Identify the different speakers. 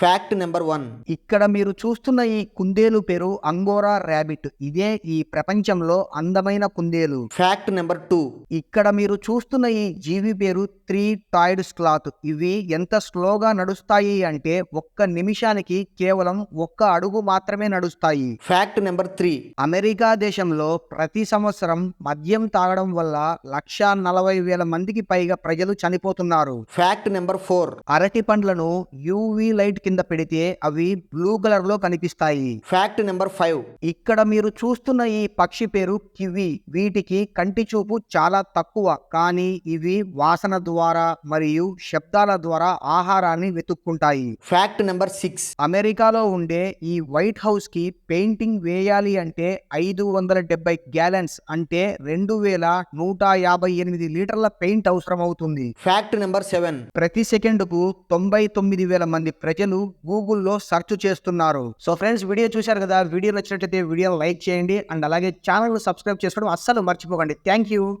Speaker 1: Fact number one
Speaker 2: ఇక్కడ మీరు చూస్తున్న ఈ కుందేలు పేరు అంగోరా ర్యాబిట్. ఇదే ఈ ప్రపంచంలో అందమైన కుందేలు.
Speaker 1: ఫ్యాక్ట్ నెంబర్ టూ
Speaker 2: ఇక్కడ మీరు చూస్తున్న ఈ జీవి పేరు త్రీ టాయిడ్ స్లాత్ ఇవి ఎంత స్లోగా నడుస్తాయి అంటే ఒక్క నిమిషానికి కేవలం ఒక్క అడుగు మాత్రమే నడుస్తాయి.
Speaker 1: ఫ్యాక్ట్ నెంబర్ త్రీ
Speaker 2: అమెరికా దేశంలో ప్రతి సంవత్సరం మద్యం తాగడం వల్ల లక్ష నలభై వేల మందికి పైగా ప్రజలు చనిపోతున్నారు.
Speaker 1: ఫ్యాక్ట్ నెంబర్ ఫోర్
Speaker 2: అరటి పండ్లను యూవి లైట్ కింద పెడితే అవి బ్లూ కలర్లో కనిపిస్తాయి.
Speaker 1: ఫ్యాక్ట్ నెంబర్ ఫైవ్
Speaker 2: ఇక్కడ మీరు చూస్తున్న ఈ పక్షి పేరు కివి. వీటికి కంటి చూపు చాలా తక్కువ. కానీ ఇవి వాసన ద్వారా మరియు శబ్దాల ద్వారా ఆహారాన్ని వెతుక్కుంటాయి.
Speaker 1: ఫ్యాక్ట్ నెంబర్ సిక్స్
Speaker 2: అమెరికాలో ఉండే ఈ వైట్ హౌస్కి పెయింటింగ్ వేయాలి అంటే ఐదు వందల డెబ్బై గ్యాలన్స్ అంటే రెండు వేల నూట యాభై ఎనిమిది లీటర్ల పెయింట్ అవసరం అవుతుంది
Speaker 1: ఫ్యాక్ట్ నెంబర్ సెవెన్
Speaker 2: ప్రతి సెకండ్కు తొంభై తొమ్మిది వేల మంది ప్రజలు గూగుల్లో సెర్చ్ చేస్తున్నారు. సో ఫ్రెండ్స్ వీడియో చూశారు కదా? వీడియో నచ్చినట్లయితే వీడియో లైక్ చేయండి. అండ్ అలాగే ఛానల్ సబ్స్క్రైబ్ చేసుకోవడం అస్సలు మర్చిపోకండి. Thank you.